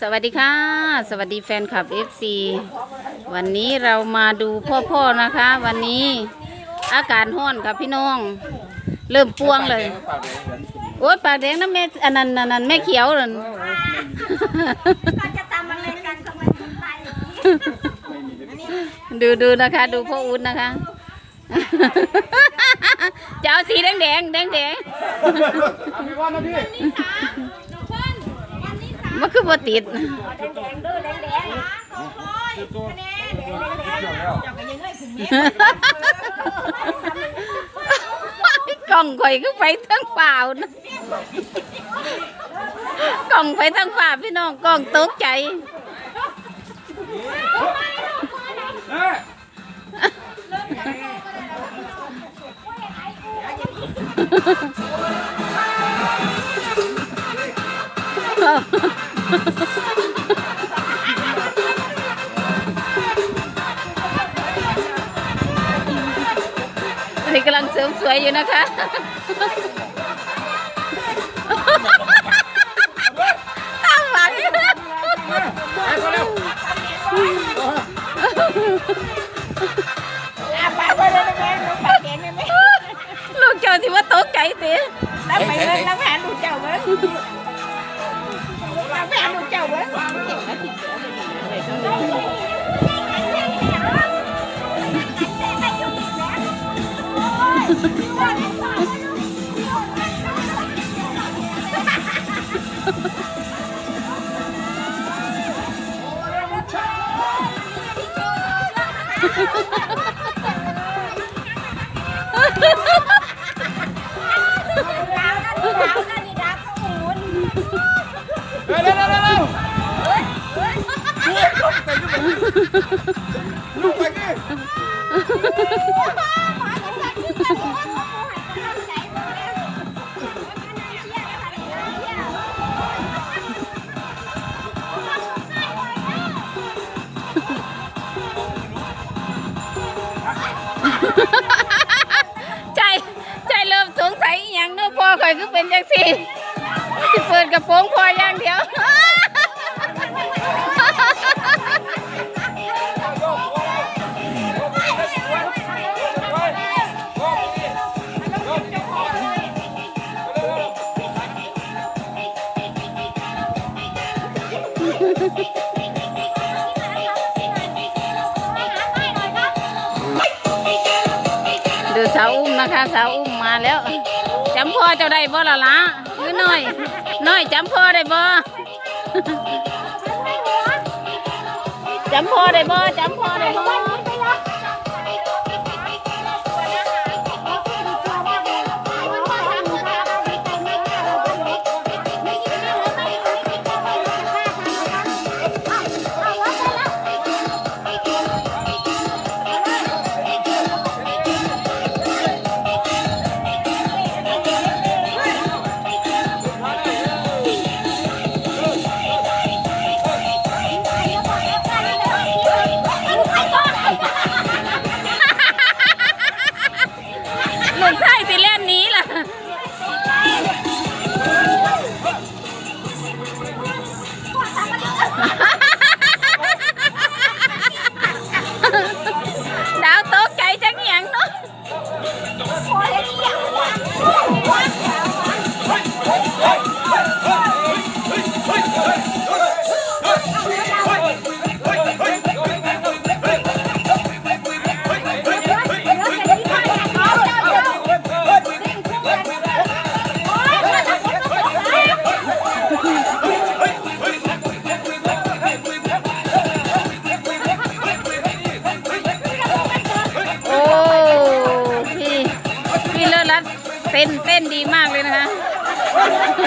สวัสดีค่ะ สวัสดีแฟนคลับ FC วันนี้เรามาดูพ่อๆนะคะ วันนี้อากาศห้อนครับพี่น้อง เริ่มปวงเลย โอ๊ยปากแดงนะแม่อันนั้นอันนั้นแม่เขียวนั่นก็จะทำอะไรกันทำไมถึงไปอย่างนี้ดูดูนะคะ ดูพ่ออุ้นนะคะจะเอาสีแดงแดงแดงแดง เอาไปว่านะพี่ มันคือบ่ติดกล่องข่อยก็ไปทั้งฝ่าวนะกล่องไปทั้งฝ่าพี่น้องกล่องตกใจเอ้ย อันนี้กำลังเสริมสวยอยู่นะคะ เร็วเร็วเร็วเร็ว ใจใจเริ่มสงสัยอหย่างเนู้พ่อคอยคือเป็นจังสี่สิเปิดกระโปรงพออย่างเดียว สาวอุ้มนะคะสาวอุ้มมาแล้วจำพ่อเจ้าได้บ่ละละหรือน้อย น้อยจำพ่อได้บ่จำพ่อได้บ่จำพ่อได้บ่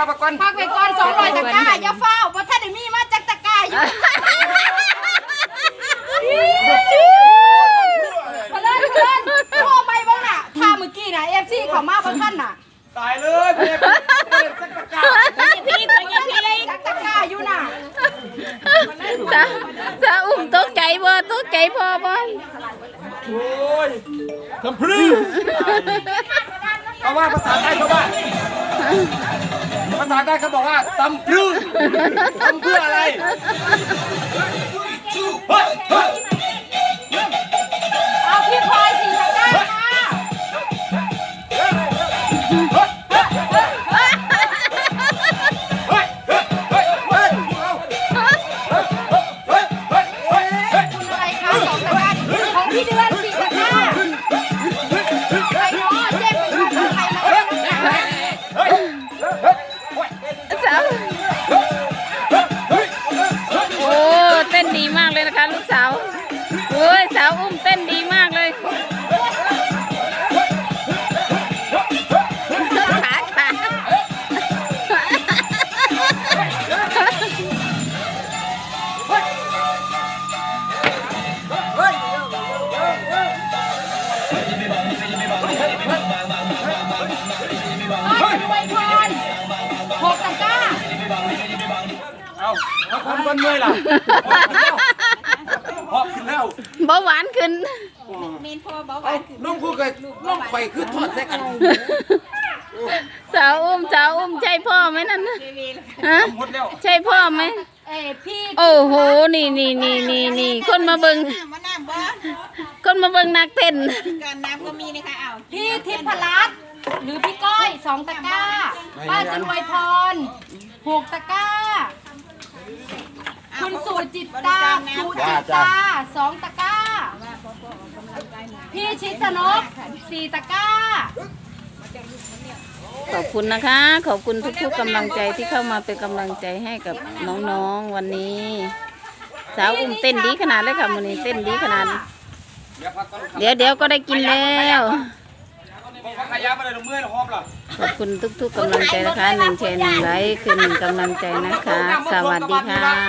พักไปก่อนพักไปก่อนสองร้อยตะกร้าอย่าเฝ้าเพราะถ้าได้มีมาจากตะกร้าอยู่มาเลยมาเลยโทรไปบ้างน่ะถ้าเมื่อกี้น่ะเอฟซีเขามาบ้างท่านน่ะตายเลยเพื่อนสักกะพี่ไปยังพี่เลยจากตะกร้าอยู่น่ะสาสาอุ้มตกใจบ่ตกใจพ่อบ่โอ้ยทำพรึเขาว่าภาษาใต้เขาว่าภา ษาใต้เขาบอกว่าตำพรึทำเพื่ออะไร เฮ้ยเฮ้ย เลยนะคะลูกสาวโอ้ยสาวอุ้มเต้นดีมากเลยขาขาบ้านรวยพรหกตะกร้า เอาเอาคนคนเมื่อยล่ะหอบขึ้ นแล้วเบาหวานขึ้น เมนพอเบาหเอาวานขึ้นน้องพูดกับน้องไข่คือทอดใส่กันสาวอุ้มสาวอุ้มใช่พ่อไหมนั่นน่ะฮะหมดแล้วใช่พ่อไหมเอ้ยพี่โอ้โหนี่นี่นี่นี่นี่คนมาเบิงมาน้ำบ่คนมาเบิงนักเต้นการน้ำก็มีนะคะเอาพี่ทิพรัตน์หรือพี่ก้อยสองตะกร้าป้าจะรวยพรหกตะกร้า คุณสุจิตตาสุจิตตาสองตะกร้า พี่ชิตนกสี่ตะกร้า ขอบคุณนะคะ ขอบคุณทุกๆกำลังใจที่เข้ามาเป็นกำลังใจให้กับน้องๆวันนี้ สาวอุ้มเต้นดีขนาดเลยค่ะวันนี้เต้นดีขนาดเดี๋ยวพักก่อนเดี๋ยวเดี๋ยวก็ได้กินแล้วพักขยะมาเลยเมื่อยแล้วหอบล่ะขอบคุณทุกๆกำลังใจนะคะหนึ่งแชร์หนึ่งไลค์คือหนึ่งกำลังใจนะคะ สวัสดีค่ะ